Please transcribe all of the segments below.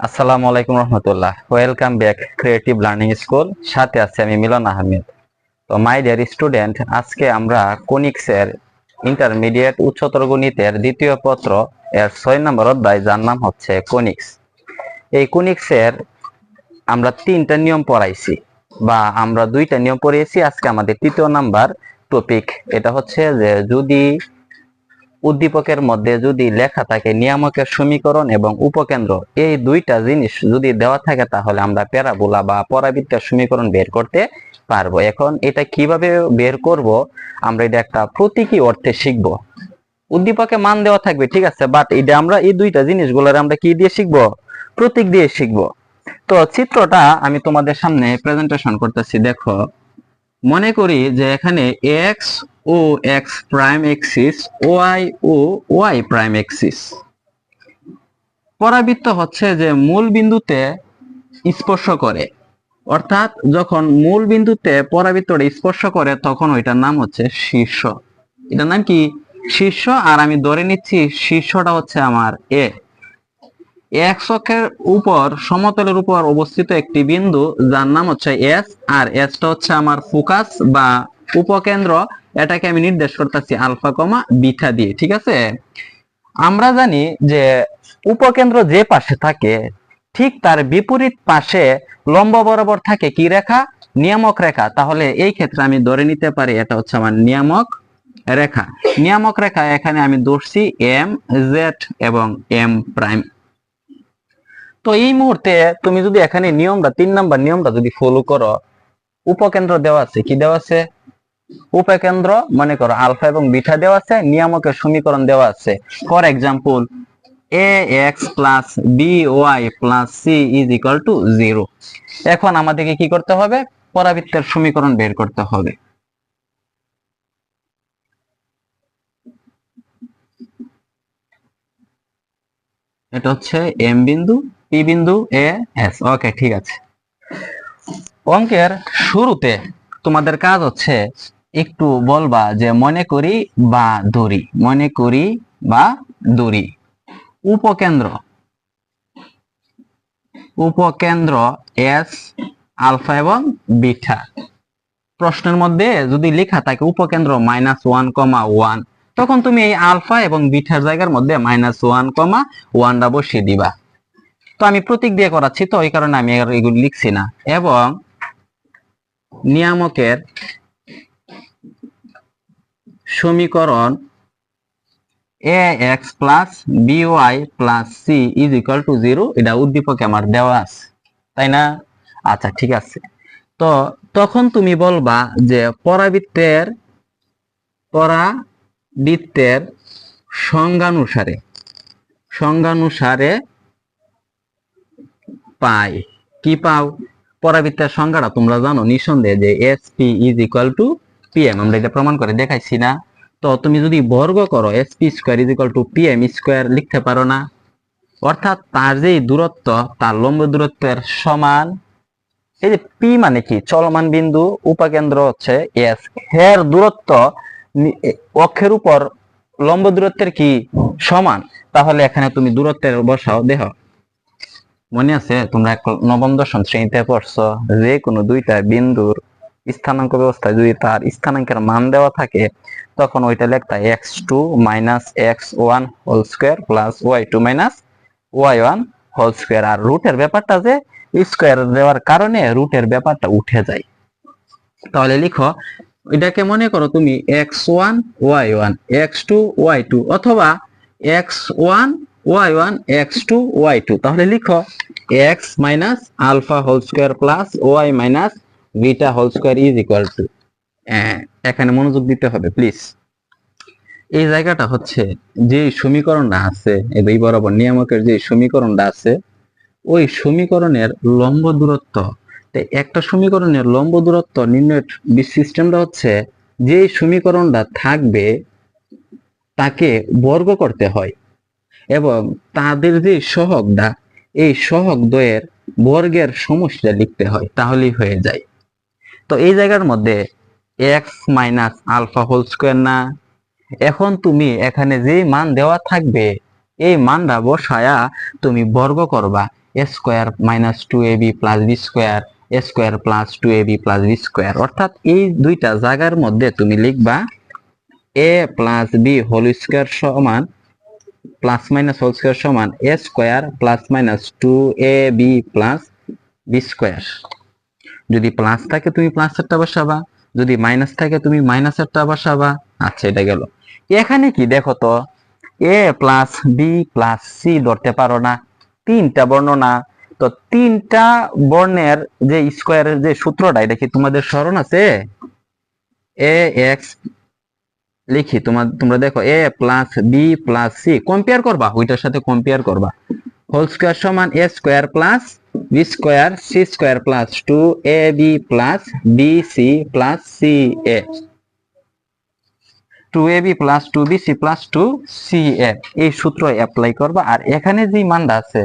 আসসালামু আলাইকুম রহমতুল্লাহ। Welcome back creative learning school সাথে আছে আমি মিলন আহমেদ। তো মাই ডিয়ার স্টুডেন্ট আজকে আমরা কোনিক্সের ইন্টারমিডিয়েট উচ্চতর গণিতের দ্বিতীয় পত্র এর ছয় নম্বর অধ্যায় যার নাম হচ্ছে কোনিক্স। এই কোনিক্সের আমরা তিনটা নিয়ম পড়াইছি বা আমরা দুইটা নিয়ম পড়িয়েছি। আজকে আমাদের তৃতীয় নাম্বার টপিক এটা হচ্ছে যে যদি উদ্দীপকের মধ্যে যদি লেখা থাকে নিয়ামকের সমীকরণ এবং উপকেন্দ্র, এই দুইটা জিনিস যদি দেওয়া থাকে তাহলে আমরা প্যারাবোলা বা পরাবৃত্তের সমীকরণ বের করতে পারব। এখন এটা কীভাবে বের করব? আমরা এটা একটা প্রতীকী অর্থে শিখব। উদ্দীপকে মান দেওয়া থাকবে, ঠিক আছে? বাট এটা আমরা এই দুইটা জিনিসগুলোর আমরা কি দিয়ে শিখব? প্রতীক দিয়ে শিখব। তো চিত্রটা আমি তোমাদের সামনে প্রেজেন্টেশন করতেছি। দেখো, মনে করি যে এখানে X O X prime axis Y O Y prime axis পরাবৃত্ত হচ্ছে যে মূল বিন্দুতে স্পর্শ করে। অর্থাৎ যখন মূল বিন্দুতে পরাবৃত্তটা স্পর্শ করে, তখন ওইটার নাম হচ্ছে শীর্ষ। এটার নাম কি? শীর্ষ, আর আমি ধরে নিচ্ছি শীর্ষটা হচ্ছে আমার এ এক্স অক্ষের উপর, সমতলের উপর অবস্থিত একটি বিন্দু, যার নাম হচ্ছে এস আর এসটা হচ্ছে আমার ফোকাস বা উপকেন্দ্র। এটাকে আমি নির্দেশ করতেছি আলফা কমা বিটা দিয়ে, ঠিক আছে? আমরা জানি যে উপকেন্দ্র যে পাশে থাকে, ঠিক তার বিপরীত পাশে লম্ব বরাবর থাকে কি রেখা? নিয়ামক রেখা। তাহলে এই ক্ষেত্রে আমি ধরে নিতে পারি, এটা হচ্ছে আমার নিয়ামক রেখা। নিয়ামক রেখা এখানে আমি ধরছি এম, জেড এবং এম প্রাইম। তো এই মুহূর্তে তুমি যদি এখানে নিয়মটা, তিন নাম্বার নিয়মটা যদি ফলো করো, উপকেন্দ্র দেওয়া আছে, কি দেওয়া আছে? উপকেন্দ্র, মনে করো, আলফা এবং বিটা দেওয়া আছে, নিয়ামকের সমীকরণ দেওয়া আছে। For example A X plus B Y plus C is equal to zero এখন আমাদেরকে কি করতে হবে? পরাবৃত্তের সমীকরণ বের করতে হবে। এটা হচ্ছে এম বিন্দু পি বিন্দু এ এস ওকে ঠিক আছে। অঙ্কের শুরুতে তোমাদের কাজ হচ্ছে একটু বলবা যে মনে করি বা ধরি মনে করি বা ধরি উপকেন্দ্র। উপকেন্দ্র এস আলফা এবং বিটা। প্রশ্নের মধ্যে যদি লেখা থাকে উপকেন্দ্র মাইনাস ওয়ান কমা ওয়ান তখন তুমি এই আলফা এবং বিটার জায়গার মধ্যে মাইনাস ওয়ান কমা ওয়ানটা বসিয়ে দিবা। তো আমি প্রতীক দিয়ে করাচ্ছি, তো এই কারণে আমি এগুলো লিখছি না। এবং নিয়ামকের সমীকরণ A X plus B Y plus C is equal to zero এটা উদ্দীপকে আমার দেওয়া আছে, তাই না? আচ্ছা ঠিক আছে। তো তখন তুমি বলবা যে পরাবৃত্তের পরাবৃত্তের সংজ্ঞানুসারে সংজ্ঞানুসারে পাই। কি পাও? পরাবৃত্তের সংজ্ঞাটা তোমরা জানো নিঃসন্দেহে যে S P is equal to P M আমরা এটা প্রমাণ করে দেখাইছি না। তো তুমি যদি বর্গ করো S P square is equal to P M square লিখতে পারো না। অর্থাৎ তার যে দূরত্ব, তার লম্ব দূরত্বের সমান, এই যে পি মানে কি? চলমান বিন্দু, উপকেন্দ্র হচ্ছে এস এর দূরত্ব অক্ষের উপর লম্ব দূরত্বের কি? সমান। তাহলে এখানে তুমি দূরত্বের বসাও দেহ মনে আছে? তোমরা নবম দশম শ্রেণীতে পড়ছো। যে কোনো দুইটা বিন্দুর স্থানাঙ্ক ব্যবস্থায় যদি তার স্থানাঙ্কের মান দেওয়া থাকে, তখন ওইটা লেখতা X two minus X one whole square plus Y two minus Y one whole square আর রুটের ব্যাপারটা যে স্কোয়ার দেওয়ার কারণে রুটের ব্যাপারটা উঠে যায়। তাহলে লিখো, এটাকে মনে করো তুমি X one Y one X two Y two অথবা X one Y one X two Y two তাহলে লিখো X minus alpha whole square plus Y minus beta whole square is equal to এখানে মনোযোগ দিতে হবে প্লিজ এই জায়গাটা হচ্ছে যে সমীকরণটা আছে, এই বরাবর নিয়ামকের যে সমীকরণটা আছে, ওই সমীকরণের লম্ব দূরত্ব একটা সমীকরণের লম্ব দূরত্ব নির্ণয়ের সিস্টেমটা হচ্ছে যে সমীকরণটা থাকবে, তাকে বর্গ করতে হয়, এবং তাদের যে সহগটা, এই সহগ দ্বয়ের বর্গের সমষ্টিটা লিখতে হয়, তাহলেই হয়ে যায়। তো এই জায়গার মধ্যে X minus alpha whole square না। এখন তুমি এখানে যে মান দেওয়া থাকবে, এই মানটা বসায়া তুমি বর্গ করবা। A square minus two A B plus B square, A square plus two A B plus B square. অর্থাৎ এই দুইটা জায়গার মধ্যে তুমি লিখবা A plus B whole square সমান প্লাস মাইনাস হোল স্কোয়ার সমান A square plus minus two A B plus B square. যদি প্লাস থাকে তুমি প্লাসেরটা বসাবা, যদি মাইনাস থাকে তুমি মাইনাসেরটা বসাবা। আচ্ছা এটা গেল। এখানে কি দেখো তো A plus B plus C ধরতে পারো না, তিনটা বর্ণনা তো তিনটা বর্ণের যে স্কোয়ারের যে সূত্রটা, এটা কি তোমাদের স্মরণ আছে? এ এক্স লিখি। তোমার তোমরা দেখো A plus B plus C compare করবা, ওইটার সাথে কম্পেয়ার করবা। হোল স্কোয়ার সমান A square plus B square C square plus two A B plus B C plus C A two A B plus two B C plus two C A এই সূত্র apply করবা। আর এখানে যে মানটা আছে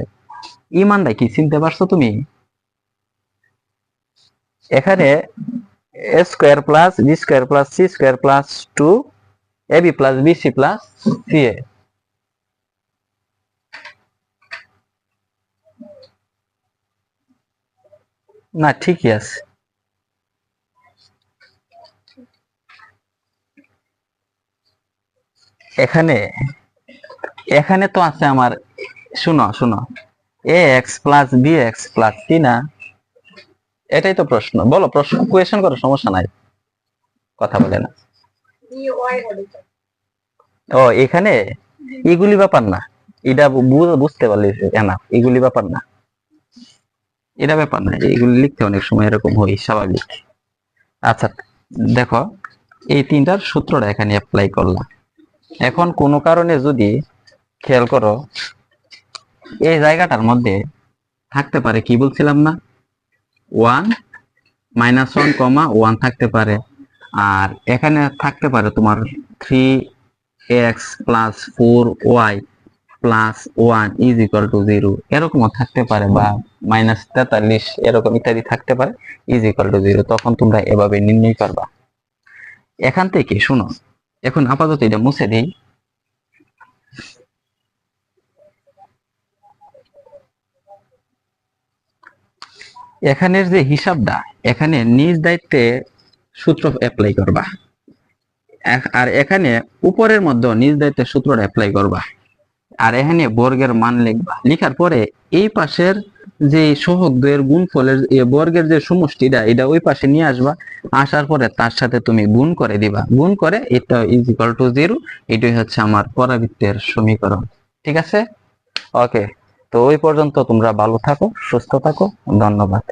এই মানটা কি চিনতে পারছ তুমি? এখানে A square plus B square plus C square plus two A B plus B C plus C A না, ঠিকই আছে। এখানে এখানে তো আছে আমার, শুনো শুনো। A X plus B X plus C না? এটাই তো প্রশ্ন। বলো, প্রশ্ন কোয়েশন করো, সমস্যা নাই। কথা বলে না। ও, এখানে, এগুলি ব্যাপার না। এটা বুঝতে পারলি না এগুলি ব্যাপার না। এটা ব্যাপার না, এগুলি লিখতে অনেক সময় এরকম হয়, স্বাভাবিক। আচ্ছা দেখো, এই তিনটার সূত্রটা এখানে অ্যাপ্লাই করলাম। এখন কোনো কারণে যদি খেয়াল করো, এই জায়গাটার মধ্যে থাকতে পারে কি বলছিলাম না? One minus one comma one থাকতে পারে। আর এখানে থাকতে পারে তোমার three X plus four Y. Plus one is equal to zero এরকমও থাকতে পারে বা মাইনাস তেতাল্লিশ, এরকম ইত্যাদি থাকতে পারে ইজ ইকুয়াল টু জিরো তখন তোমরা এভাবে নির্ণয় করবা। এখান থেকে শুনো, এখন আপাতত এটা মুছে দিই। এখানের যে হিসাবটা, এখানে নিজ দায়িত্বে সূত্র অ্যাপ্লাই করবা। আর এখানে উপরের মধ্যে নিজ দায়িত্বে সূত্রটা অ্যাপ্লাই করবা। আর এখানে বর্গের মান লিখবা। লিখার পরে এই পাশের যে সহগ দুয়ের গুণফলের এ বর্গের যে সমষ্টিটা, এটা ওই পাশে নিয়ে আসবা। আসার পরে তার সাথে তুমি গুণ করে দিবা। গুণ করে এটা ইজ ইকুয়াল টু জিরো এটাই হচ্ছে আমার পরাবৃত্তের সমীকরণ। ঠিক আছে? ওকে তো ওই পর্যন্ত তোমরা ভালো থাকো, সুস্থ থাকো, ধন্যবাদ।